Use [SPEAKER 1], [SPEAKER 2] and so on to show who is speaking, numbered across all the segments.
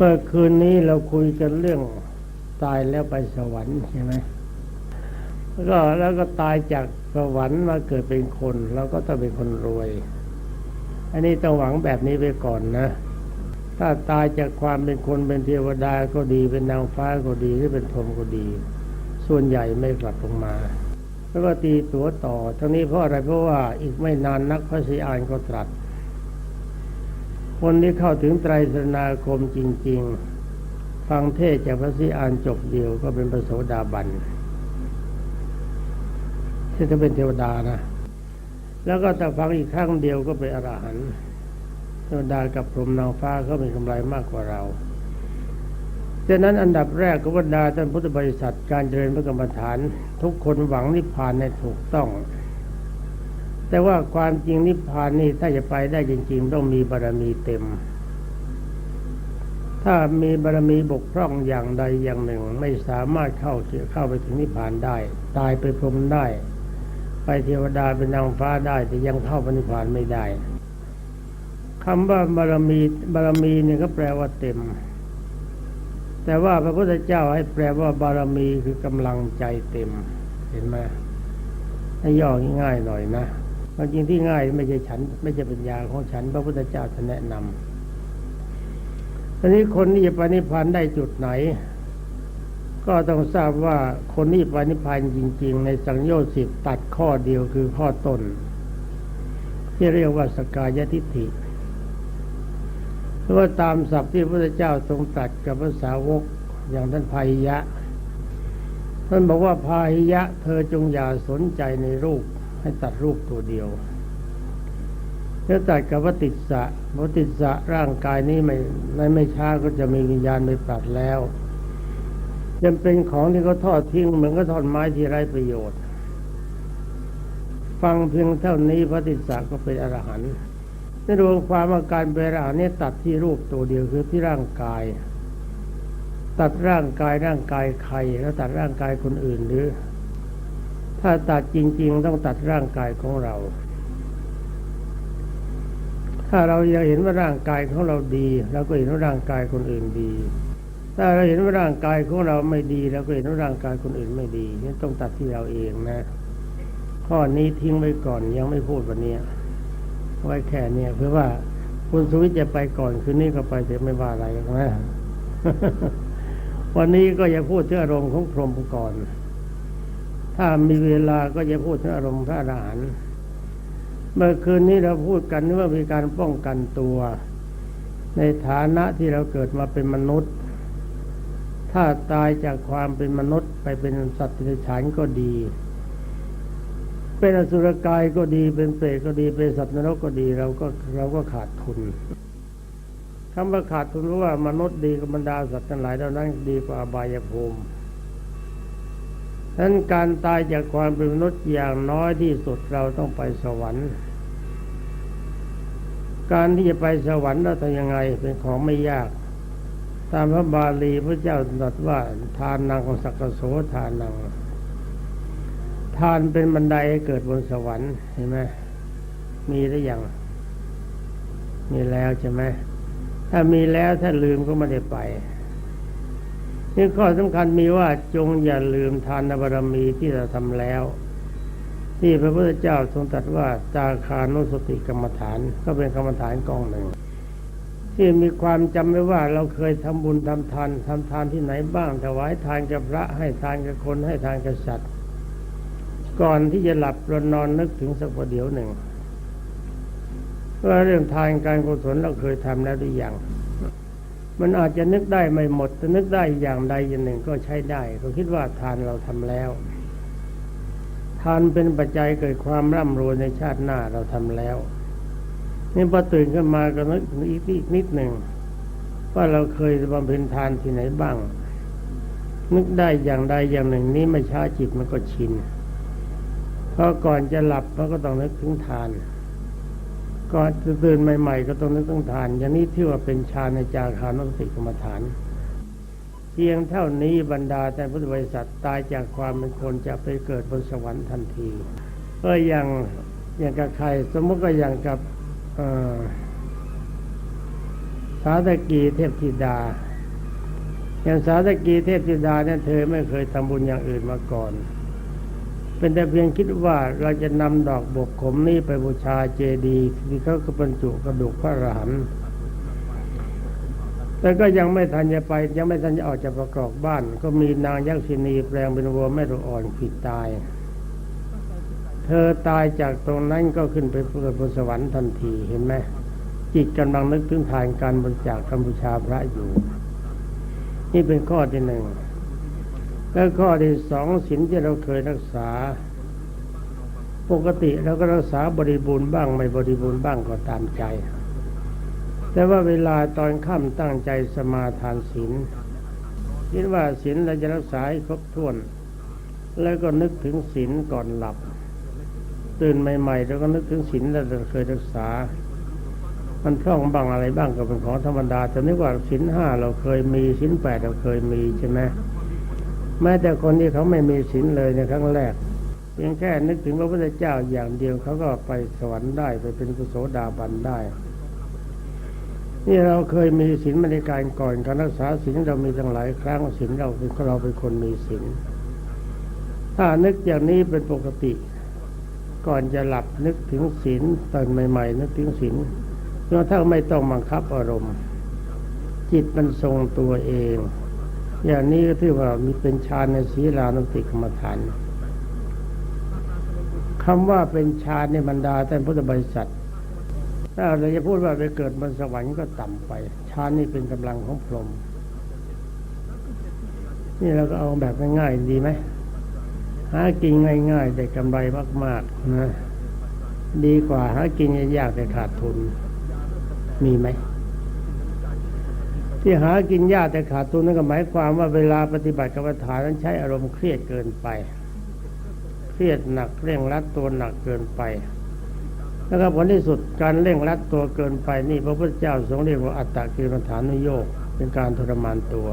[SPEAKER 1] เมื่อคืนนี้เราคุยกันเรื่องตายแล้วไปสวรรค์ใช่ไหมแล้วก็แล้วก็ตายจากสวรรค์มาเกิดเป็นคนเราก็ต้องเป็นคนรวย อันนี้ต้องหวังแบบนี้ไปก่อนนะ ถ้าตายจากความเป็นคนเป็นเทวดาก็ดีเป็นนางฟ้าก็ดีหรือเป็นพรหมก็ดี ส่วนใหญ่ไม่กลับลงมา แล้วก็ตีตัวต่อ ทั้งนี้เพราะอะไรเพราะว่าอีกไม่นานนักพระศรีอานก็ตรัส คนที่เข้าถึงไตรสรณาคมจริง ๆ ฟังเทศจากพระศรีอานจบเดียวก็เป็นพระโสดาบันที่จะเป็นเทวดานะ แล้วก็ถ้าฟังอีกครั้งเดียวก็เป็นอรหันต์เทวดากับพรหมนางฟ้าก็มีกำไรมากกว่าเราดังนั้นอันดับแรกก็บรรดาท่านพุทธบริษัทการเจริญพระกรรมฐาน ทุกคนหวังนิพพานในถูกต้อง แต่ว่าความจริงนิพพานนี่ถ้าจะไปได้จริง ๆ ต้องมีบารมีเต็ม ถ้ามีบารมีบกพร่องอย่างใดอย่างหนึ่ง ไม่สามารถเข้าเข้าไปถึงนิพพานได้ ตายไปพรหมได้ ไปเทวดาเป็นนางฟ้าได้ แต่ยังเข้าพระนิพพานไม่ได้คำว่าบารมีบารมีเนี่ยก็แปลว่าเต็ม แต่ว่าพระพุทธเจ้าให้แปลว่าบารมีคือกำลังใจเต็ม เห็นไหมให้ย่อง่ายๆหน่อยนะ ความจริงที่ง่ายไม่ใช่ฉัน ไม่ใช่ปัญญาของฉัน พระพุทธเจ้าจะแนะนำทีนี้คนที่จะปนิพพานได้จุดไหน ก็ต้องทราบว่าคนที่ปนิพพานจริง ๆ ในสังโยชน์สิบตัดข้อเดียวคือข้อต้น ที่เรียกว่าสกายทิฏฐิเพราะว่าตามศัพท์ที่พระพุทธเจ้าทรงตรัสกับพระสาวกอย่างท่านพาหิยะ ท่านบอกว่าพาหิยะ เธอจงอย่าสนใจในรูป ให้ตัดรูปตัวเดียวแล้วตัดกับวัติสะวัติสะร่างกายนี้ไม่ในไม่ช้าก็จะมีวิญญาณไปปรัดแล้วยังเป็นของที่เขาทอดทิ้งเหมือนก็ทอดไม้ที่ไร้ประโยชน์ ฟังเพียงเท่านี้พระติสสะก็เป็นอรหันต์ในรวมความว่าการเป็นอรหันต์เนี่ตัดที่รูปตัวเดียวคือที่ร่างกาย ตัดร่างกายร่างกายใคร แล้วตัดร่างกายคนอื่นหรือ ถ้าตัดจริง ๆ ต้องตัดร่างกายของเรา ถ้าเรายังเห็นว่าร่างกายของเราดีเราก็เห็นว่าร่างกายคนอื่นดี ถ้าเราเห็นว่าร่างกายของเราไม่ดีเราก็เห็นว่าร่างกายคนอื่นไม่ดีนี่ต้องตัดที่เราเองนะ ข้อนี้ทิ้งไว้ก่อนยังไม่พูดวันนี้ไว้แค่เนี้ยเพื่อว่าคุณสุวิทย์จะไปก่อนคืนนี้ก็ไปเถอะไม่ว่าอะไรนะวันนี้ก็อย่าพูดถึงอารมณ์ของพรหมก่อน ถ้ามีเวลาก็จะพูดถึงอารมณ์พระอรหันต์เมื่อคืนนี้เราพูดกันว่ามีการป้องกันตัว ในฐานะที่เราเกิดมาเป็นมนุษย์ ถ้าตายจากความเป็นมนุษย์ไปเป็นสัตว์ที่ฉานก็ดี เป็นอสุรกายก็ดีเป็นเปรตก็ดีเป็นสัตว์นรกก็ดีเราก็เราก็ขาดทุนคำว่าขาดทุนเพราะว่ามนุษย์ดีกับบรรดาสัตว์ทั้งหลายเหล่านั้นดีกว่าอบายภูมิ นั้นการตายจากความเป็นมนุษย์อย่างน้อยที่สุดเราต้องไปสวรรค์ การที่จะไปสวรรค์เราทำยังไงเป็นของไม่ยาก ตามพระบาลีพระเจ้าตรัสว่าทานนางของสักโสทานนางทานเป็นบันไดให้เกิดบนสวรรค์เห็นไหมมีหรือยังมีแล้วใช่ไหมถ้ามีแล้วถ้าลืมก็ไม่ได้ไป นี่ข้อสำคัญมีว่าจงอย่าลืมทานบารมีที่เราทำแล้ว ที่พระพุทธเจ้าทรงตรัสว่าจาคานุสติกรรมฐาน ก็เป็นกรรมฐานกองหนึ่ง ที่มีความจำไว้ว่าเราเคยทำบุญทำทานทำทานที่ไหนบ้างถวายทานกับพระให้ทานกับคนให้ทานกับสัตว์ก่อนที่จะหลับเรานอนนึกถึงสักประเดี๋ยวหนึ่งว่าเรื่องทานการกุศลเราเคยทำแล้วหรือยัง มันอาจจะนึกได้ไม่หมดแต่นึกได้อย่างใดอย่างหนึ่งก็ใช้ได้ก็คิดว่าทานเราทำแล้ว ทานเป็นปัจจัยเกิดความร่ำรวยในชาติหน้าเราทำแล้วนี่พอตื่นขึ้นมาก็นึกอีกนิดหนึ่งว่าเราเคยบำเพ็ญทานที่ไหนบ้าง นึกได้อย่างใดอย่างหนึ่งนี้ไม่ช้าจิตมันก็ชินเพราะก่อนจะหลับมันก็ต้องนึกถึงทาน ก่อนจะตื่นใหม่ ๆ ก็ต้องนึกถึงทาน อย่างนี้ที่ว่าเป็นฌานในจารคานุสติกรรมฐาน เพียงเท่านี้บรรดาแต่พุทธบริษัทตายจากความเป็นคนจะไปเกิดบนสวรรค์ทันทีก็อย่างอย่างกับใคร สมมติก็อย่างกับสาตกีเทพธิดา อย่างสาธกีเทพธิดาเนี่ยเธอไม่เคยทำบุญอย่างอื่นมาก่อน เป็นแต่เพียงคิดว่าเราจะนำดอกบกขมนี้ไปบูชาเจดีย์ที่เขาก็บรรจุกระดูกพระอรหันต์แต่ก็ยังไม่ทันจะไป ยังไม่ทันจะออกจากประกอบบ้าน ก็มีนางยักษินีแปลงเป็นวัวแม่ลูกอ่อนผิดตาย เธอตายจากตรงนั้นก็ขึ้นไปเกิดบนสวรรค์ทันทีเห็นไหมจิตกำลังนึกถึงทานการบริจาคกัมพูชาพระอยู่ นี่เป็นข้อที่หนึ่ง แล้วข้อที่สองศีลที่เราเคยรักษา ปกติเราก็รักษาบริบูรณ์บ้างไม่บริบูรณ์บ้างก็ตามใจ แต่ว่าเวลาตอนค่ำตั้งใจสมาทานศีลคิดว่าศีลเราจะรักษาให้ครบถ้วน แล้วก็นึกถึงศีลก่อนหลับ ตื่นใหม่ๆเราก็นึกถึงศีลเราเคยรักษา มันพร่องบ้างอะไรบ้างก็เป็นของธรรมดาแต่นึกว่าศีลห้าเราเคยมีศีลแปดเราเคยมีใช่ไหม แม้แต่คนที่เขาไม่มีศีลเลยในครั้งแรกเพียงแค่นึกถึงพระพุทธเจ้าอย่างเดียวเขาก็ไปสวรรค์ได้ไปเป็นกุโสดาบันได้ นี่เราเคยมีศีลมาในการก่อนการรักษาศีลเรามีตั้งหลายครั้งศีลเราเป็นเราเป็นคนมีศีลถ้านึกอย่างนี้เป็นปกติ ก่อนจะหลับนึกถึงศีลตอนใหม่ ๆ นึกถึงศีลจนถ้าไม่ต้องบังคับอารมณ์ จิตมันทรงตัวเอง อย่างนี้ก็ถือว่ามีเป็นฌานในศีลานุสติกรรมฐานคำว่าเป็นฌานในบรรดาท่พุทธบริษัทถ้าเราจะพูดว่าไปเกิดบนสวรรค์ก็ต่ำไปฌานนี่เป็นกำลังของพรหมนี่เราก็เอาแบบง่ายๆดีไหมหากินง่ายๆได้กำไรมากๆนะดีกว่าหากินยากแต่ขาดทุน มีไหม ที่หากินยากแต่ขาดทุนนั่นก็หมายความว่าเวลาปฏิบัติกรรมฐานนั้นใช้อารมณ์เครียดเกินไป เครียดหนักเร่งรัดตัวหนักเกินไป แล้วก็ผลที่สุดการเร่งรัดตัวเกินไปนี่พระพุทธเจ้าทรงเรียกว่าอัตตกิรฐานุโยกเป็นการทรมานตัว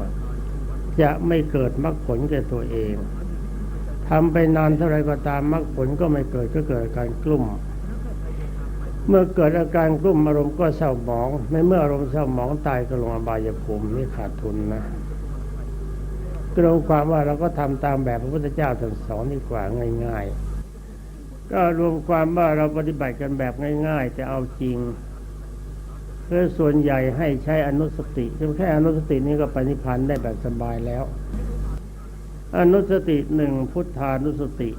[SPEAKER 1] จะไม่เกิดมรรคผลแก่ตัวเองทำไปนานเท่าไรก็ตามมรรคผลก็ไม่เกิดก็เกิดการกลุ่ม เมื่อเกิดอาการกลุ่มอารมณ์ก็เศร้าหมอง ในเมื่ออารมณ์เศร้าหมองตายก็ลงอบายภูมินี่ขาดทุนนะกรวความว่าเราก็ทำตามแบบพระพุทธเจ้าท่านสอนดีกว่าง่าย ๆ ก็รวมความว่าเราปฏิบัติกันแบบง่ายๆแต่เอาจริงเพื่อส่วนใหญ่ให้ใช้อนุสติเพียงแค่อนุสตินี้ก็ปนิพพานได้แบบสบายแล้ว อนุสติหนึ่งพุทธานุสติ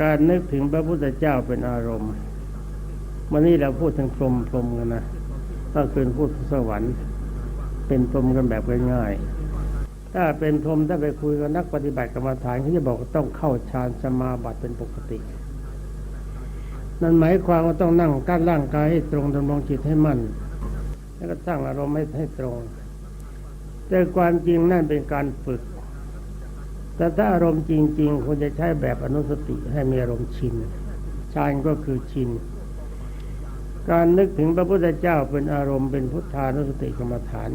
[SPEAKER 1] การนึกถึงพระพุทธเจ้าเป็นอารมณ์ วันนี้เราพูดถึงพรหมพรหมกันนะก็คือพูดสวรรค์ เป็นพรหมกันแบบง่ายๆถ้าเป็นพรหมถ้าไปคุยกับนักปฏิบัติกรรมฐานเขาจะบอกต้องเข้าฌานสมาบัติเป็นปกติ นั่นหมายความว่าต้องนั่งกั้นร่างกายให้ตรงดำรงจิตให้มั่นแล้วก็ตั้งอารมณ์ให้ให้ตรง แต่ความจริงนั่นเป็นการฝึก แต่ถ้าอารมณ์จริงๆควรจะใช้แบบอนุสติให้มีอารมณ์ชินฌานก็คือชิน การนึกถึงพระพุทธเจ้าเป็นอารมณ์เป็นพุทธานุสติกรรมฐาน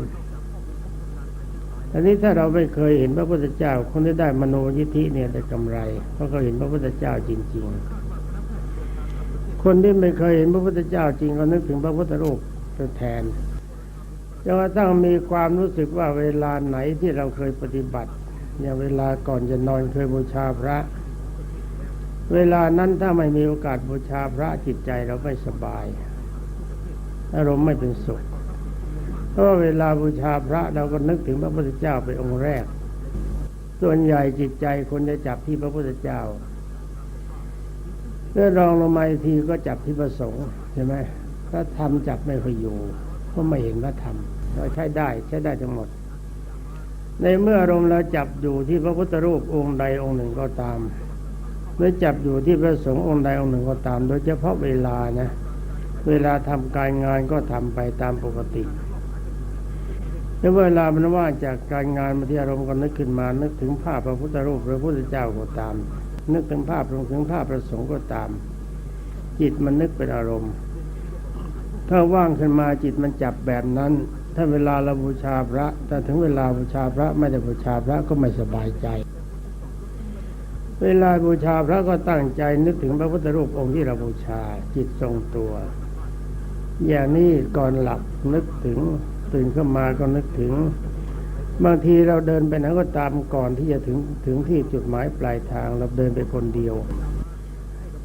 [SPEAKER 1] อันนี้ถ้าเราไม่เคยเห็นพระพุทธเจ้า คนที่ได้มโนยิธิเนี่ยได้กำไร เพราะเขาเห็นพระพุทธเจ้าจริง ๆ คนที่ไม่เคยเห็นพระพุทธเจ้าจริงก็นึกถึงพระพุทธรูปเป็นแทนจนกระทั่งมีความรู้สึกว่าเวลาไหนที่เราเคยปฏิบัติอย่างเวลาก่อนจะนอนเคยบูชาพระ เวลานั้นถ้าไม่มีโอกาสบูชาพระจิตใจเราไม่สบาย อารมณ์ไม่เป็นสุข เพราะาเวลาบูชาพระเราก็นึกถึงพระพุทธเจ้าเป็นองค์แรก ส่วนใหญ่จิตใจคนจะจับที่พระพุทธเจ้าเมื่อรองลงมาทีก็จับที่พระสงฆ์ใช่ไหมถ้าทำจับไม่ค่อยอยู่เพราะไม่เห็นพระธรรมเราใช้ได้ใช้ได้ทั้งหมด ในเมื่ออารมณ์เราจับอยู่ที่พระพุทธรูปองค์ใดองค์หนึ่งก็ตามหรือจับอยู่ที่พระสงฆ์องค์ใดองค์หนึ่งก็ตาม โดยเฉพาะเวลานะ เวลาทำการงานก็ทำไปตามปกติแล้วเวลามันว่าจากการงานมาที่อารมณ์ก็นึกขึ้นมา นึกถึงภาพพระพุทธรูปพระพุทธเจ้าก็ตาม นึกถึงภาพลงถึงภาพพระสงฆ์ก็ตาม จิตมันนึกเป็นอารมณ์ ถ้าว่างขึ้นมาจิตมันจับแบบนั้น ถ้าเวลาเราบูชาพระแต่ถึงเวลาบูชาพระไม่ได้บูชาพระก็ไม่สบายใจ เวลาบูชาพระก็ตั้งใจนึกถึงพระพุทธรูปองค์ที่เราบูชาจิตทรงตัว อย่างนี้ก่อนหลับนึกถึงตื่นขึ้นมาก็นึกถึง บางทีเราเดินไปไหนก็ตามก่อนที่จะถึงถึงที่จุดหมายปลายทางเราเดินไปคนเดียว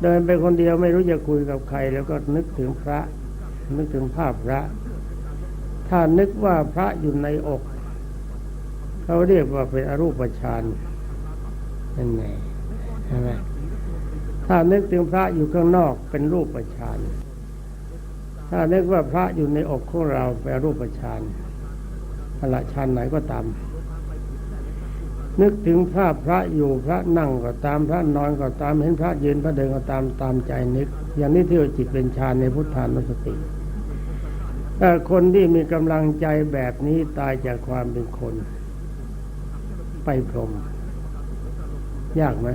[SPEAKER 1] เดินไปคนเดียวไม่รู้จะคุยกับใคร แล้วก็นึกถึงพระ นึกถึงภาพพระ ถ้านึกว่าพระอยู่ในอกเขาเรียกว่าเป็นอรูปฌานนั่นไงใช่ไหมถ้านึกถึงพระอยู่ข้างนอกเป็นรูปฌาน ถ้านึกว่าพระอยู่ในอกของเราเป็นรูปฌานอละฌานไหนก็ตาม นึกถึงภาพพระอยู่พระนั่งก็ตามพระนอนก็ตามเห็นพระยืนพระเดินก็ตามตามใจนึก อย่างนี้ที่ว่าจิตเป็นฌานในพุทธานุสติถ้าคนที่มีกำลังใจแบบนี้ตายจากความเป็นคน ไปพรหมยากไหม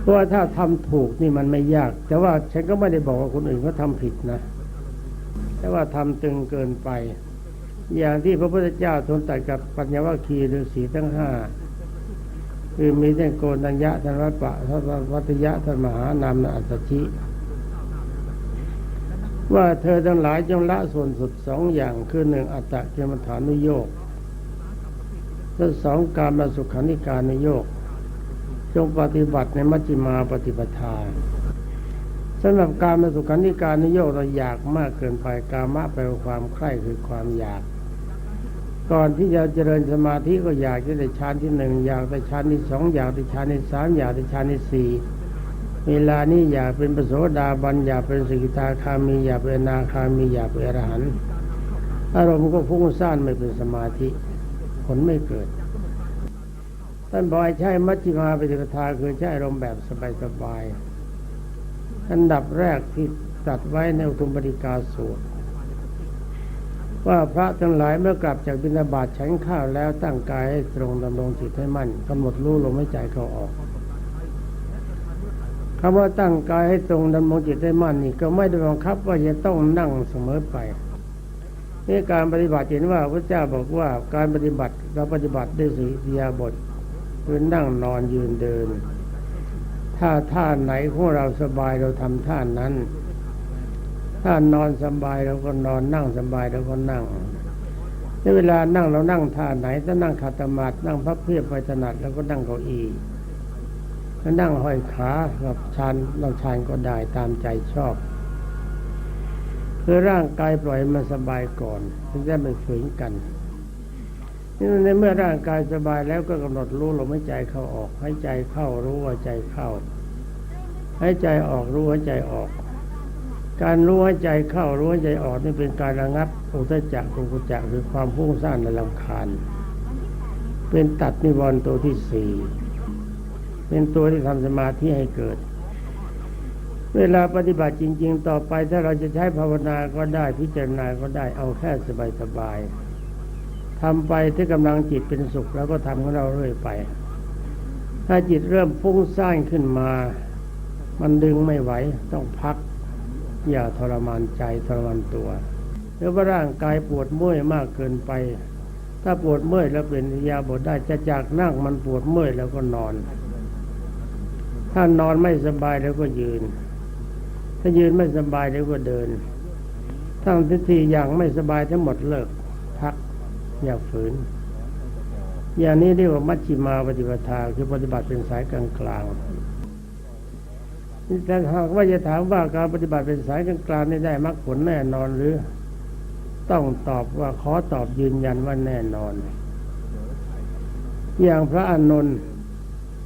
[SPEAKER 1] เพราะว่าถ้าทำถูกนี่มันไม่ยาก แต่ว่าฉันก็ไม่ได้บอกว่าคนอื่นเขาทำผิดนะ แต่ว่าทำตึงเกินไป อย่างที่พระพุทธเจ้าทรงตรัสกับปัญญวัคคีย์ฤาษีทั้งห้าคือมีท่านโกนัญญะท่านวัปปะท่านวัตยะท่านมหานามนอัตชิ ว่าเธอทั้งหลายจงละส่วนสุดสองอย่างคือหนึ่งอัตตะเกมฐานุโยกและสองการมาสุขานิการนโยก จงปฏิบัติในมัชฌิมาปฏิปทา สำหรับการมาสุขานิการนุโยกเราอยากมากเกินไปกามะแปลว่าความใคร่คือความอยาก ก่อนที่จะเจริญสมาธิก็อยากจะได้ฌานที่หนึ่งอยากได้ฌานที่สองอยากได้ฌานที่สามอยากได้ฌานที่สี่เวลานี้อยากเป็นปโสดาบันอยากเป็นสิกิทาคามีอยากเป็นนาคามีอยากเป็นอรหันต์อารมณ์ก็ฟุ้งซ่านไม่เป็นสมาธิผลไม่เกิดท่านบอกให้ใช้มัชฌิมาปฏิปทาคือใช้อารมณ์แบบสบายๆ อันดับแรกที่ตัดไว้ในอุทุมปฏิกาสูตร ว่าพระทั้งหลายเมื่อกลับจากบิณฑบาตฉันข้าวแล้วตั้งกายให้ตรงดำรงจิตให้มั่นกำหนดรู้ลมหายใจเข้าออกคำว่าตั้งกายให้ตรงดำรงจิตให้มั่นนี่ก็ไม่ได้บังคับว่าจะต้องนั่งเสมอไปนี่การปฏิบัติเห็นว่าพระเจ้าบอกว่าการปฏิบัติเราปฏิบัติด้วยสียาบทคือนั่งนอนยืนเดิน ถ้าท่าไหนของเราสบายเราทำท่านั้น ถ้านอนสบายเราก็นอนนั่งสบายเราก็นั่งในเวลานั่งเรานั่งท่าไหนถ้านั่งขัดสมาธินั่งพับเพียบไปถนัดเราก็นั่งเก้าอี้ถ้านั่งห้อยขากับชันเราชันก็ได้ตามใจชอบคือร่างกายปล่อยมันสบายก่อนถึงจะไม่ฝืนกัน นี่ในเมื่อร่างกายสบายแล้วก็กำหนดรู้ลมหายใจเข้าออกให้ใจเข้ารู้ว่าใจเข้าให้ใจออกรู้ว่าใจออก การรู้ว่าใจเข้ารู้ว่าใจออกนี่เป็นการระงับอุทจักกุกุจักคือความพุ่งสร้างในลำคาญ เป็นตัดนิวรณ์ตัวที่สี่เป็นตัวที่ทำสมาธิให้เกิด เวลาปฏิบัติจริง ๆ ต่อไปถ้าเราจะใช้ภาวนาก็ได้พิจารณาก็ได้เอาแค่สบายๆ ทำไปที่กำลังจิตเป็นสุขแล้วก็ทำของเราเรื่อยไป ถ้าจิตเริ่มฟุ้งซ่านขึ้นมา มันดึงไม่ไหวต้องพัก อย่าทรมานใจทรมานตัวหรือว่าร่างกายปวดเมื่อยมากเกินไป ถ้าปวดเมื่อยแล้วเป็นยาบทได้จะจากนั่งมันปวดเมื่อยแล้วก็นอน ถ้านอนไม่สบายแล้วก็ยืน ถ้ายืนไม่สบายแล้วก็เดินทั้งทีทีอย่างไม่สบายทั้งหมดเลิกพัก อย่าฝืน อย่างนี้เรียกว่ามัชฌิมาปฏิปทาคือปฏิบัติเป็นสายกลางกลางแต่หากว่าจะถามว่าการปฏิบัติเป็นสายกลางกลางได้มรรคผลแน่นอนหรือ ต้องตอบว่าขอตอบยืนยันว่าแน่นอน อย่างพระอานนท์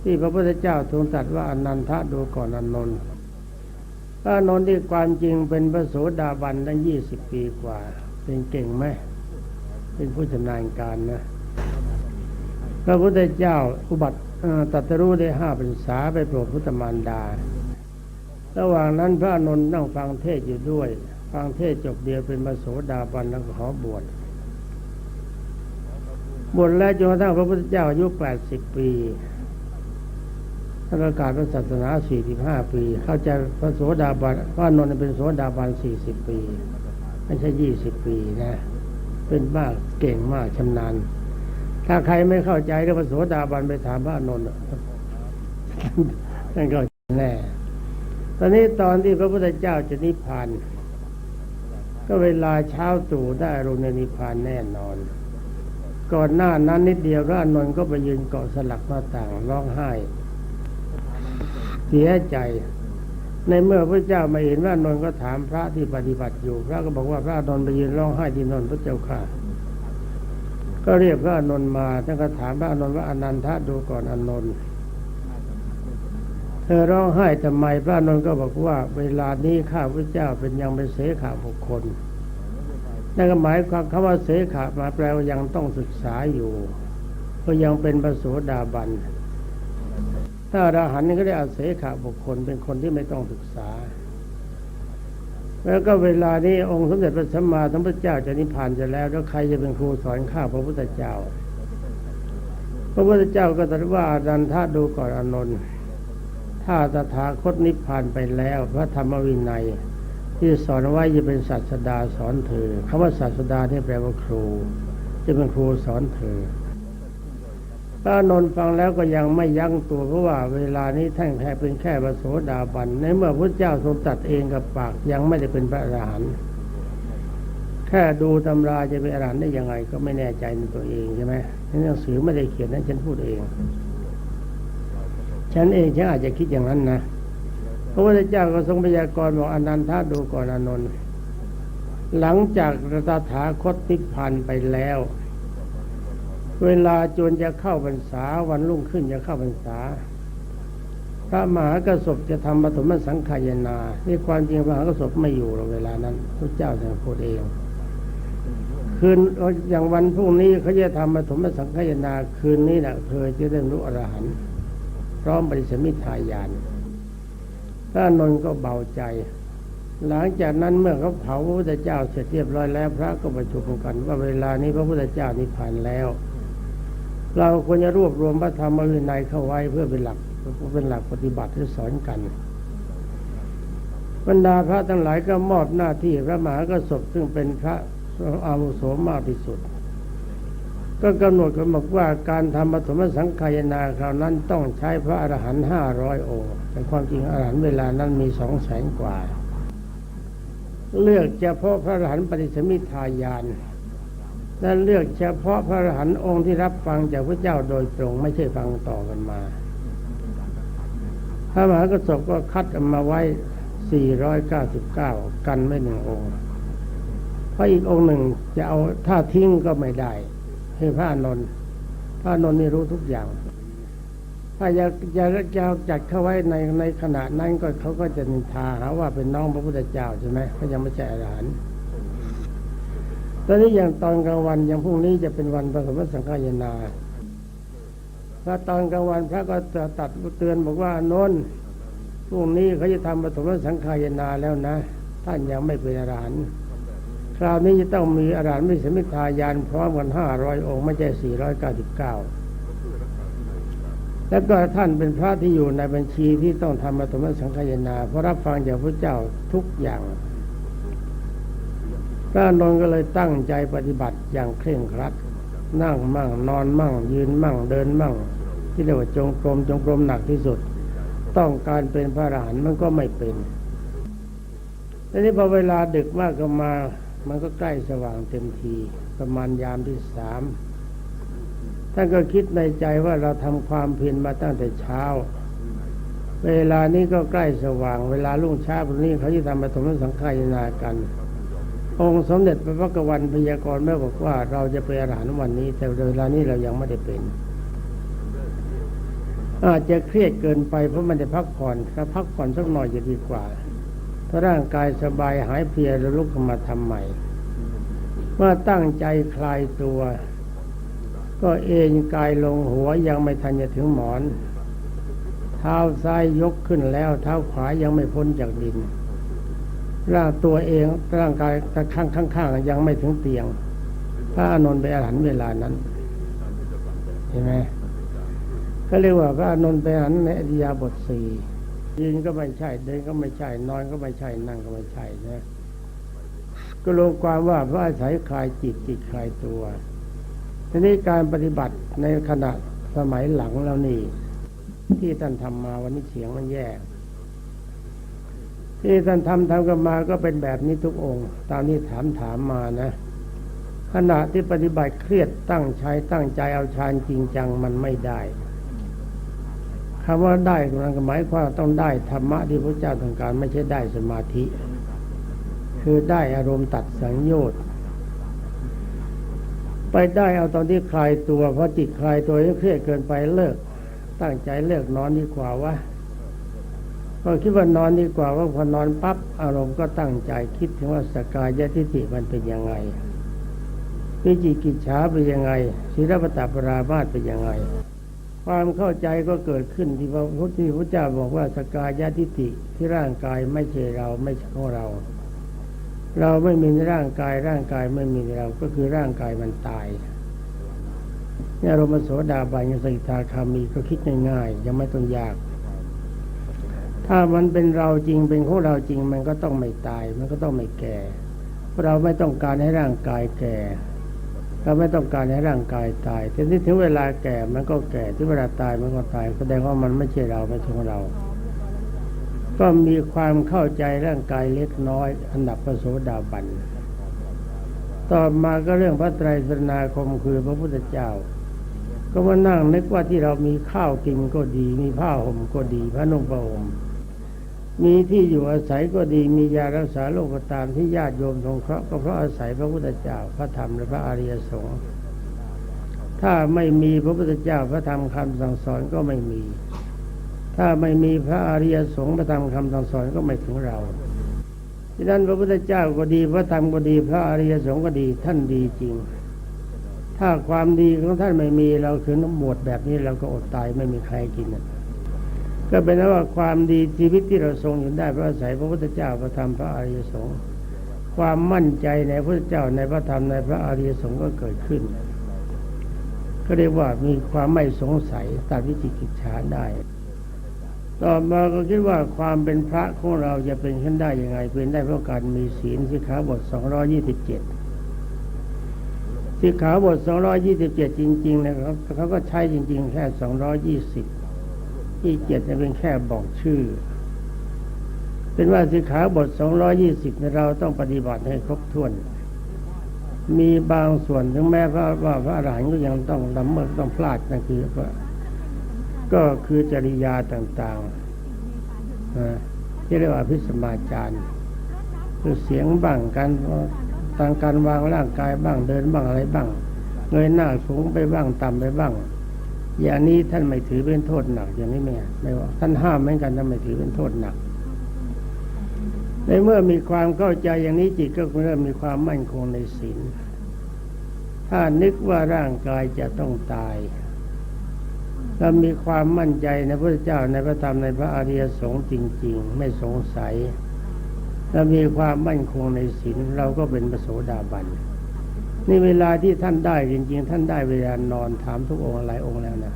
[SPEAKER 1] ที่พระพุทธเจ้าทรงตรัสว่าอนันทะดูก่อนอานนท์พระอานนท์ที่ความจริงเป็นพระโสดาบันตั้งยี่สิบปีกว่า เป็นเก่งไหม เป็นผู้ชำนาญการนะพระพุทธเจ้าอุบัติเอ่อตรัสรู้ได้ห้าพรรษาไปโปรดพุทธมารดา ระหว่างนั้นพระนนท์นั่งฟังเทศอยู่ด้วย ฟังเทศจบเดียวเป็นพระโสดาบันแล้วก็ขอบวชบวชแล้วจนกระทั่งพระพุทธเจ้าอายุแปดสิบปีท่านประกาศพระศาสนาสี่สิบห้าปี เข้าใจพระโสดาบันพระนนท์เป็นโสดาบันสี่สิบปี ไม่ใช่ยี่สิบปีนะ เป็นมากเก่งมากชำนาญ ถ้าใครไม่เข้าใจเรื่องพระโสดาบันไปถามพระอานนท์ท่นก็แน่ตอนนี้ตอนที่พระพุทธเจ้าจะนิพพานก็เวลาเช้าตรู่ได้รมณ์ในนิพพานแน่นอน ก่อนหน้านั้นนิดเดียวพระนนท์ก็ไปยืนเกาะสลักหน้าต่างร้องไห้ เสียใจ ในเมื่อพระเจ้ามาเห็นพระอานนท์ก็ถามพระที่ปฏิบัติอยู่ พระก็บอกว่าพระนนท์ไปยืนร้องไห้ที่นนท์พระเจ้าค่ะ ก็เรียกพระนนท์มาท่านก็ถามพระอานนท์ว่าอนันทะดูก่อนอานนท์เธอร้องไห้ทำไมพระอานนท์ก็บอกว่า เวลานี้ข้าพระเจ้าเป็นยังเป็นเสขาบุคคลนั่นก็หมายความคำว่าเสขามาแปลว่ายังต้องศึกษาอยู่ ก็ยังเป็นปโสดาบัน ถ้าอราหันต์นี่ก็ได้อาเสขาบุคคลเป็นคนที่ไม่ต้องศึกษา แล้วก็เวลานี้องค์สมเด็จพระสัมมาสัมพุทธเจ้าจะนิพพานจะแล้ว แล้วใครจะเป็นครูสอนข้าพระพุทธเจ้า พระพุทธเจ้าก็ตรัสว่าอานันทาดูก่อนอนนท์ถ้าตถาคตนิพพานไปแล้ว พระธรรมวินัย ที่สอนไว้จะเป็นศาสดาสอนเธอคำว่าศาสดาที่แปลว่าครู จะเป็นครูสอนเธอ พระอานนท์ฟังแล้วก็ยังไม่ยั้งตัวเพราะว่าเวลานี้ท่านแค่เป็นแค่พระโสดาบันในเมื่อพระเจ้าทรงตัดเองกับปากยังไม่ได้เป็นพระอรหันต์แค่ดูตำราจะเป็นอรหันต์ได้ยังไง ก็ไม่แน่ใจในตัวเองใช่ไหมในหนังสือไม่ได้เขียนนั้นฉันพูดเอง ฉันเองฉันอาจจะคิดอย่างนั้นนะพระพุทธเจ้าก็ทรงพยากรณ์บอกอนันทาดูก่อนอนนท์หลังจากตถาคตนิพพานไปแล้ว เวลาจนจะเข้าพรรษาวันรุ่งขึ้นจะเข้าพรรษา พระมหากระสบจะทำปฐมสังขายนานี่ความจริงพระมหากระสบไม่อยู่หรอกเวลานั้นพระเจ้าท่านพูดเองคืนอย่างวันพรุ่งนี้เขาจะทำปฐมสังขายนาคืนนี้นะเธอจะได้รู้อรหันต์พร้อมบริสมิทายานพระนนท์ก็เบาใจ หลังจากนั้นเมื่อเขาเผาพระพุทธเจ้าเสร็จเรียบร้อยแล้ว พระก็ประชุมกันว่าเวลานี้พระพุทธเจ้านิพพานแล้ว เราควรจะรวบรวมพระธรรมวินัยเข้าไว้เพื่อเป็นหลักเป็นหลักปฏิบัติที่สอนกัน บรรดาพระทั้งหลายก็มอบหน้าที่พระมหากระสบซึ่งเป็นพระอาวุโสมากที่สุด ก็กำหนดกันบอกว่าการทำปฐมสังขายนาคราวนั้นต้องใช้พระอรหันต์ห้าร้อยองค์แต่ความจริงอรหันต์เวลานั้นมีสองแสนกว่า เลือกเฉพาะพระอรหันต์ปฏิสมิทายาน และเลือกเฉพาะพระอรหันต์องค์ที่รับฟังจากพระเจ้าโดยตรง ไม่ใช่ฟังต่อกันมา พระมหากระสก็คัดมาไว้ 499 กันไม่หนึ่งองค์เพราะอีกองค์หนึ่งจะเอาถ้าทิ้งก็ไม่ได้ให้พระนนท์พระนนท์นี่รู้ทุกอย่าง ถ้าอยากจะจะจัดเข้าไว้ในในขณะนั้นก็เขาก็จะนินทาหาว่าเป็นน้องพระพุทธเจ้าใช่ไหมเขายังไม่ใช่อรหันต์ ตอนนี้อย่างตอนกลางวันอย่างพรุ่งนี้จะเป็นวันปฐมสังฆายนาพระตอนกลางวันพระก็จะตัดเตือนบอกว่านนพรุ่งนี้เขาจะทำปฐมสังฆายนาแล้วนะ ท่านยังไม่เป็นอรหันต์คราวนี้จะต้องมีอรหันต์มิสมิทายานพร้อมกันห้าร้อยองค์ไม่ใช่สี่ร้อยเก้าสิบเก้าแล้วก็ท่านเป็นพระที่อยู่ในบัญชีที่ต้องทำปฐมสังฆายนา เพราะรับฟังจากพระเจ้าทุกอย่าง พระอนนท์ก็เลยตั้งใจปฏิบัติอย่างเคร่งครัด นั่งมั่งนอนมั่ง ยืนมั่งเดินมั่ง ที่เรียกว่าจงกรมจงกรมหนักที่สุด ต้องการเป็นพระอรหันต์มันก็ไม่เป็นทีนี้พอเวลาดึกมากก็มา มันก็ใกล้สว่างเต็มที ประมาณยามที่สามท่านก็คิดในใจว่าเราทำความเพียรมาตั้งแต่เช้า เวลานี้ก็ใกล้สว่าง เวลารุ่งเช้าพรุ่งนี้เขาจะทำปฐมสังฆายนากัน องค์สมเด็จพระพักวันพยากรณ์แม่บอกว่าเราจะเป็นอรหันต์วันนี้ แต่เวลานี้เรายังไม่ได้เป็น อาจจะเครียดเกินไปเพราะมันจะพักผ่อนถ้าพักผ่อนสักหน่อยจะดีกว่าถ้าร่างกายสบายหายเพลียแล้วลุกขึ้นมาทำใหม่เมื่อตั้งใจคลายตัว ก็เอนกายลงหัวยังไม่ทันจะถึงหมอน เท้าซ้ายยกขึ้นแล้ว เท้าขวายังไม่พ้นจากดิน ร่างตัวเองร่างกายข้างข้างข้างยังไม่ถึงเตียง พระอานนท์ไปอาหารเวลานั้นเห็นไหมก็เรียกว่าพระอานนท์ไปอาหารในอริยาบทสี่ยืนก็ไม่ใช่เดินก็ไม่ใช่นอนก็ไม่ใช่นั่งก็ไม่ใช่นะก็ลงความว่าพระอาศัยคลายจิตจิตคลายตัวทีนี้การปฏิบัติในขณะสมัยหลังแล้วนี่ ที่ท่านทำมาวันนี้เสียงมันแย่ ที่ท่านทำทำกันมาก็เป็นแบบนี้ทุกองค์ ตามนี้ถามถามมานะ ขณะที่ปฏิบัติเครียดตั้งใจตั้งใจเอาฌานจริงจังมันไม่ได้คำว่าได้ตรงนั้นหมายความต้องได้ธรรมะที่พระเจ้าต้องการไม่ใช่ได้สมาธิ คือได้อารมณ์ตัดสังโยชน์ไปได้เอาตอนที่คลายตัวเพราะจิตคลายตัวยังเครียดเกินไปเลิก ตั้งใจเลิกนอนดีกว่าวะ ก็คิดว่านอนดีกว่าว่าพอนอนปั๊บอารมณ์ก็ตั้งใจคิดถึงว่าสกายทิฏฐิมันเป็นยังไงวิจิกิจฉาเป็นยังไงศีลปตปรามาสเป็นยังไง ความเข้าใจก็เกิดขึ้นที่พระพุทธที่พระเจ้าบอกว่าสกายทิฏฐิที่ร่างกายไม่ใช่เราไม่ใช่ของเรา เราไม่มีในร่างกายร่างกายไม่มีเราก็คือร่างกายมันตายเนี่ยเรามาโสดาบันยังสกิทาคามีก็คิดง่ายๆยังไม่ต้องยาก ถ้ามันเป็นเราจริงเป็นของเราจริง มันก็ต้องไม่ตาย มันก็ต้องไม่แก่ เราไม่ต้องการให้ร่างกายแก่ เราไม่ต้องการให้ร่างกายตายแต่ที่ถึงเวลาแก่มันก็แก่ที่เวลาตายมันก็ตาย แสดงว่ามันไม่ใช่เราไม่ใช่ของเรา ก็มีความเข้าใจร่างกายเล็กน้อย อันดับพระโสดาบันต่อมาก็เรื่องพระไตรสรณาคมคือพระพุทธเจ้า ก็มานั่งนึกว่าที่เรามีข้าวกินก็ดี มีผ้าห่มก็ดีพระนุ่งพระห่ม มีที่อยู่อาศัยก็ดีมียารักษาโรคก็ตามที่ญาติโยมสงเคราะห์ก็เพราะอาศัยพระพุทธเจ้าพระธรรมและพระอริยสงฆ์ถ้าไม่มีพระพุทธเจ้าพระธรรมคำสั่งสอนก็ไม่มี ถ้าไม่มีพระอริยสงฆ์พระธรรมคำสั่งสอนก็ไม่ถึงเราดังนั้นพระพุทธเจ้าก็ดีพระธรรมก็ดีพระอริยสงฆ์ก็ดีท่านดีจริง ถ้าความดีของท่านไม่มีเราคือน้ำหมวดแบบนี้เราก็อดตายไม่มีใครกินนะ ก็เป็นนว่าความดีชีวิตที่เราทรงอยู่ได้เพราะอาศัยพระพุทธเจ้าพระธรรมพระอริยสงฆ์ความมั่นใจในพระพุทธเจ้าในพระธรรมในพระอริยสงฆ์ก็เกิดขึ้น ก็เรียกว่ามีความไม่สงสัยตัดวิจิกิจฉาได้ ต่อมาก็คิดว่าความเป็นพระของเราจะเป็นขึ้นได้ยังไง เป็นได้เพราะการมีศีลสิกขาบท227สิกขาบท 227 จริงๆนะครับเขาก็ใช้จริง ๆ แค่ 220 ที่เจ็ดเนี่ยเป็นแค่บอกชื่อ เป็นว่าสิกขาบท 220ในเราต้องปฏิบัติให้ครบถ้วน มีบางส่วนถึงแม้ว่าว่าพระอรหันต์ก็ยังต้องละเมิดต้องพลาดนั่นคือว่าก็คือจริยาต่างๆที่เรียกว่าพิสมาจารย์คือเสียงบ้างการทางการวางร่างกายบ้างเดินบ้างอะไรบ้างเงยหน้าสูงไปบ้างต่ำไปบ้าง อย่างนี้ท่านไม่ถือเป็นโทษหนัก อย่างนี้ไม่ไม่ว่าท่านห้ามเหมือนกันท่านไม่ถือเป็นโทษหนักในเมื่อมีความเข้าใจอย่างนี้จิตก็เริ่มมีความมั่นคงในศีลถ้านึกว่าร่างกายจะต้องตายเรามีความมั่นใจในพระเจ้าในพระธรรมในพระอริยสงฆ์จริง ๆ ไม่สงสัยเรามีความมั่นคงในศีลเราก็เป็นพระโสดาบัน นี่เวลาที่ท่านได้จริง ๆ ท่านได้เวลานอนถามทุกองค์หลายองค์แล้วนะ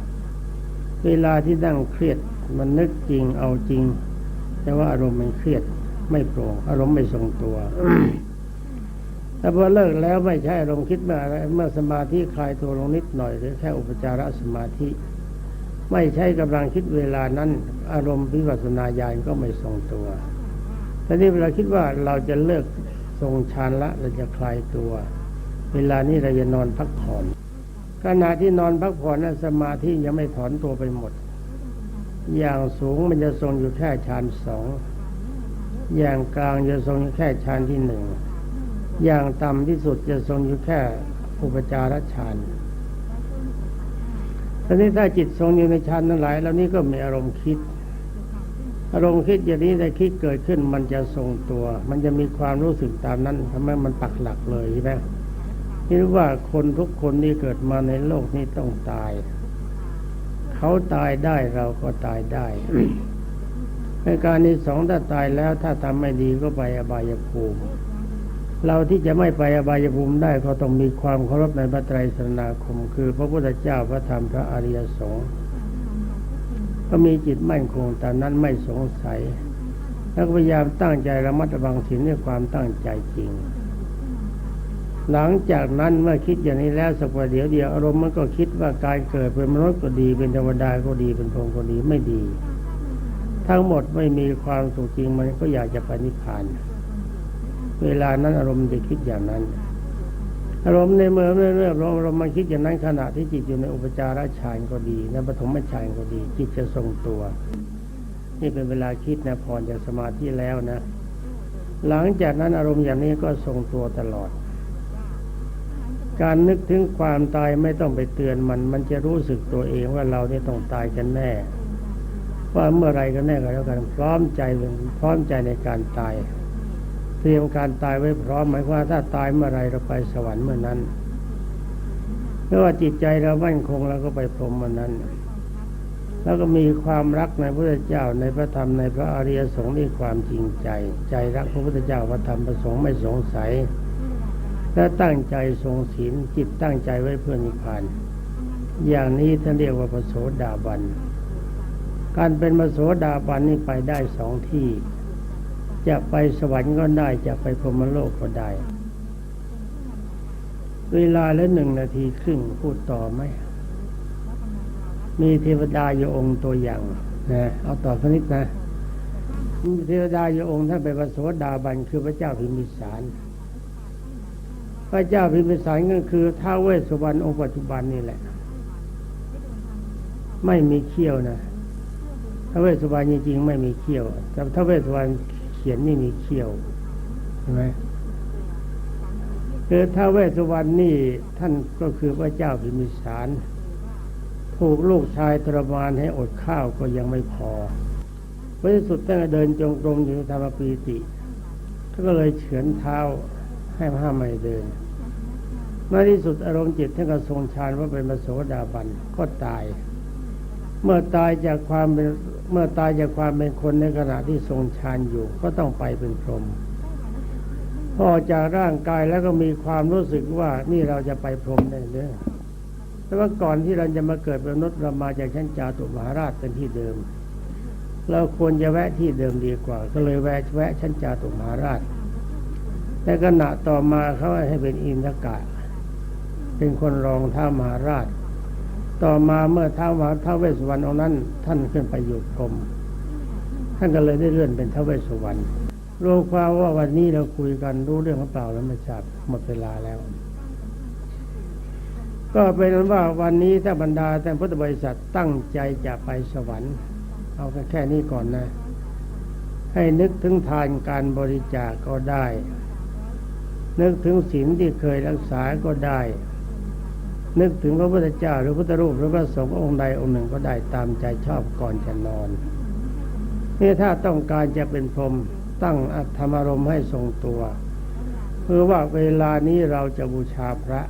[SPEAKER 1] เวลาที่นั่งเครียดมันนึกจริงเอาจริง แต่ว่าอารมณ์มันเครียดไม่โปร่งอารมณ์ไม่ทรงตัวแต่พอเลิกแล้วไม่ใช่อารมณ์คิดเมื่ออะไรเมื่อสมาธิคลายตัวลงนิดหน่อยหรือแค่อุปจารสมาธิ ไม่ใช่กำลังคิดเวลานั้น อารมณ์วิปัสสนาญาณก็ไม่ทรงตัวทีนี้เวลาคิดว่าเราจะเลิกทรงฌานละเราจะคลายตัว เวลานี้เราจะนอนพักผ่อนขณะที่นอนพักผ่อนนั้นสมาธิยังไม่ถอนตัวไปหมด อย่างสูงมันจะทรงอยู่แค่ฌานสอง อย่างกลางจะทรงอยู่แค่ฌานที่หนึ่ง อย่างต่ำที่สุดจะทรงอยู่แค่อุปจารฌานทีนี้ถ้าจิตทรงอยู่ในฌานทั้งหลายแล้วนี้ก็มีอารมณ์คิด อารมณ์คิดอย่างนี้แต่คิดเกิดขึ้นมันจะทรงตัว มันจะมีความรู้สึกตามนั้นทำให้มันปักหลักเลยใช่ไหม คิดว่าคนทุกคนที่เกิดมาในโลกนี้ต้องตาย เขาตายได้เราก็ตายได้ในการนี้สองถ้าตายแล้วถ้าทำไม่ดีก็ไปอบายภูมิ เราที่จะไม่ไปอบายภูมิได้ก็ต้องมีความเคารพในพระไตรสรณาคม คือพระพุทธเจ้าพระธรรมพระอริยสงฆ์ก็มีจิตมั่นคงแต่นั้นไม่สงสัย แล้วพยายามตั้งใจระมัดระวังศีลด้วยความตั้งใจจริง หลังจากนั้นเมื่อคิดอย่างนี้แล้วสักประเดี๋ยวเดียวอารมณ์มันก็คิดว่าการเกิดเป็นมนุษย์ก็ดีเป็นเทวดาก็ดีเป็นพรหมก็ดีไม่ดี ทั้งหมดไม่มีความสุขจริงมันก็อยากจะปนิพานเวลานั้นอารมณ์จะคิดอย่างนั้น อารมณ์ในเมื่อเรื่อยๆอารมณ์มันคิดอย่างนั้นขณะที่จิตอยู่ในอุปจาระฌานก็ดีในปฐมฌานก็ดี จิตจะทรงตัว นี่เป็นเวลาคิดนะพรจากสมาธิแล้วนะ หลังจากนั้นอารมณ์อย่างนี้ก็ทรงตัวตลอด การนึกถึงความตายไม่ต้องไปเตือนมัน มันจะรู้สึกตัวเองว่าเราเนี่ยต้องตายกันแน่ ว่าเมื่อไรกันแน่ก็แล้วกันพร้อมใจพร้อมใจในการตาย เตรียมการตายไว้พร้อมหมายความว่าถ้าตายเมื่อไรเราไปสวรรค์เมื่อนั้นเมื่อว่าจิตใจเรามั่นคงเราก็ไปพรหมเมื่อนั้น แล้วก็มีความรักในพระเจ้าในพระธรรมในพระอริยสงฆ์ด้วยความจริงใจ ใจรักพระพุทธเจ้าพระธรรมพระสงฆ์ไม่สงสัย และตั้งใจทรงศีลจิตตั้งใจไว้เพื่อนิพพาน อย่างนี้ท่านเรียกว่าพระโสดาบัน การเป็นพระโสดาบันนี่ไปได้สองที่ จะไปสวรรค์ก็ได้จะไปพรหมโลกก็ได้ เวลาละหนึ่งนาทีครึ่งพูดต่อไหม มีเทวดาอยู่องค์ตัวอย่างนะเอาต่อสักนิดนะมีเทวดาอยู่องค์ท่านเป็นพระโสดาบันคือพระเจ้าพิมพิสาร ระเจ้าพิมพิสารก็คือท้าวเวสสุวรรณองค์ปัจจุบันนี่แหละ ไม่มีเขี้ยวนะท้าวเวสสุวรรณจริงๆไม่มีเขี้ยวแต่ท้าวเวสสุวรรณเขียนนี่มีเขี้ยวใช่ไหมคือท้าวเวสสุวรรณนี่ท่านก็คือพระเจ้าพิมพิสารถูกลูกชายทรมานให้อดข้าวก็ยังไม่พอในที่สุดตั้งแต่เดินจงกรมอยู่ธรรมปีติ ก็เลยเฉือนเท้าให้ห้ามไม่เดิน ในที่สุดอารมณ์จิตท่านก็ทรงฌานว่าเป็นมโสดาบันก็ตาย เมื่อตายจากความเป็นเมื่อตายจากความเป็นคนในขณะที่ทรงฌานอยู่ก็ต้องไปเป็นพรหมพอจากร่างกายแล้วก็มีความรู้สึกว่านี่เราจะไปพรหมได้เนื้อแต่ว่าก่อนที่เราจะมาเกิดเป็นมนุษย์เรามาจากชั้นจาตุมหาราชเป็นที่เดิม เราควรจะแวะที่เดิมดีกว่า ก็เลยแวะแวะชั้นจาตุมหาราช แต่ขณะต่อมาเขาให้เป็นอินทกะ เป็นคนรองท้ามหาราช ต่อมาเมื่อท้ามาท้าวเวสสุวรรณองนั้น ท่านขึ้นไปอยู่พรหมท่านก็เลยได้เลื่อนเป็นท้าวเวสสุวรรณรวมความว่าวันนี้เราคุยกันรู้เรื่องหรือเปล่าแล้วไม่ทราบหมดเวลาแล้ว ก็เป็นนั้นว่าวันนี้ถ้าบรรดาแต่พุทธบริษัทตั้งใจจะไปสวรรค์ เอาแค่นี้ก่อนนะ ให้นึกถึงทานการบริจาคกก็ได้ นึกถึงศีลที่เคยรักษาก็ได้ นึกถึงพระพุทธเจ้าหรือพุทธรูปหรือพระสงฆ์องค์ใดองค์หนึ่งก็ได้ตามใจชอบก่อนจะนอนนี่ถ้าต้องการจะเป็นพรมตั้งอัตธรรมารมให้ทรงตัวเพื่อว่าเวลานี้เราจะบูชาพระ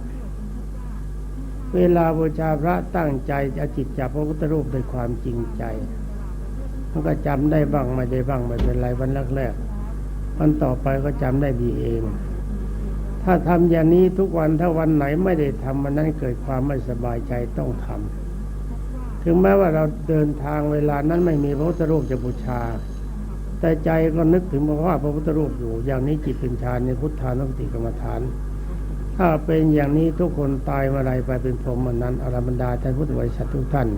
[SPEAKER 1] เวลาบูชาพระตั้งใจจะจิตจับพระพุทธรูปด้วยความจริงใจมันก็จำได้บ้างไม่ได้บ้างไม่เป็นไรวันแรกๆวันต่อไปก็จำได้ดีเอง ถ้าทำอย่างนี้ทุกวันถ้าวันไหนไม่ได้ทำมันนั้นเกิดความไม่สบายใจต้องทำถึงแม้ว่าเราเดินทางเวลานั้นไม่มีพระพุทธรูปจะบูชา แต่ใจก็นึกถึงพระว่าพระพุทธรูปอยู่ อย่างนี้จิตเป็นฌานในพุทธานุสติกรรมฐาน ถ้าเป็นอย่างนี้ทุกคนตายเมื่อไรไปเป็นพรหมมันนั้นอรบรรดาท่านพุทธบริษัททุกท่าน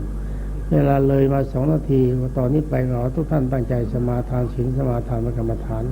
[SPEAKER 1] เวลาเลยมาสองนาทีตอนนี้ไปขอทุกท่านตั้งใจสมาทานศีลสมาทานกรรมฐาน